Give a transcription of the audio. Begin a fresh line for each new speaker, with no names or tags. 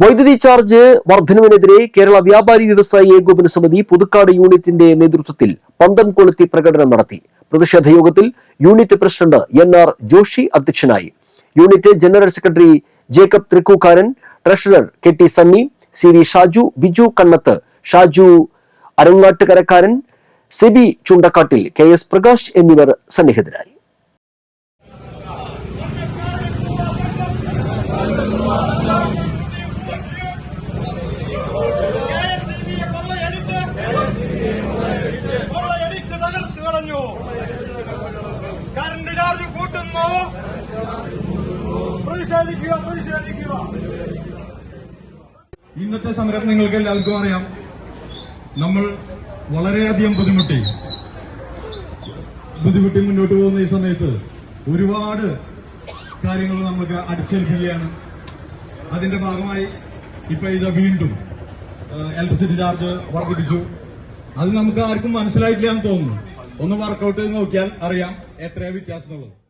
വൈദ്യുതി ചാർജ് വർധനവിനെതിരെ കേരള വ്യാപാരി വ്യവസായി ഏകോപന സമിതി പുതുക്കാട് യൂണിറ്റിന്റെ നേതൃത്വത്തിൽ പന്തം കൊളുത്തി പ്രകടനം നടത്തി. പ്രതിഷേധ യോഗത്തിൽ unit president N R Joshi അധ്യക്ഷനായി. Unit general secretary Jacob Thrikkookkaran treasurer K T Sunny C V Shaju Biju Kannath Shaju Arangattukarakkaran Sebi Chundakkattil K S Prakash എന്നിവർ സന്നിഹിതരായി.
ഇന്നത്തെ സമരം നിങ്ങൾക്ക് എല്ലാവർക്കും അറിയാം. നമ്മൾ വളരെയധികം ബുദ്ധിമുട്ടി. ബുദ്ധിമുട്ടി മുന്നോട്ട് പോകുന്ന ഈ സമയത്ത് ഒരുപാട് കാര്യങ്ങൾ നമുക്ക് അടിച്ചേൽപ്പിക്കുകയാണ്. അതിന്റെ ഭാഗമായി ഇപ്പൊ ഇത് വീണ്ടും ഇലക്ട്രിസിറ്റി ചാർജ് വർദ്ധിപ്പിച്ചു. അത് നമുക്ക് ആർക്കും മനസ്സിലായിട്ടില്ല എന്ന് തോന്നുന്നു. ഒന്ന് വർക്കൗട്ട് ചെയ്ത് നോക്കിയാൽ അറിയാം എത്രയാ വ്യത്യാസം എന്നുള്ളത്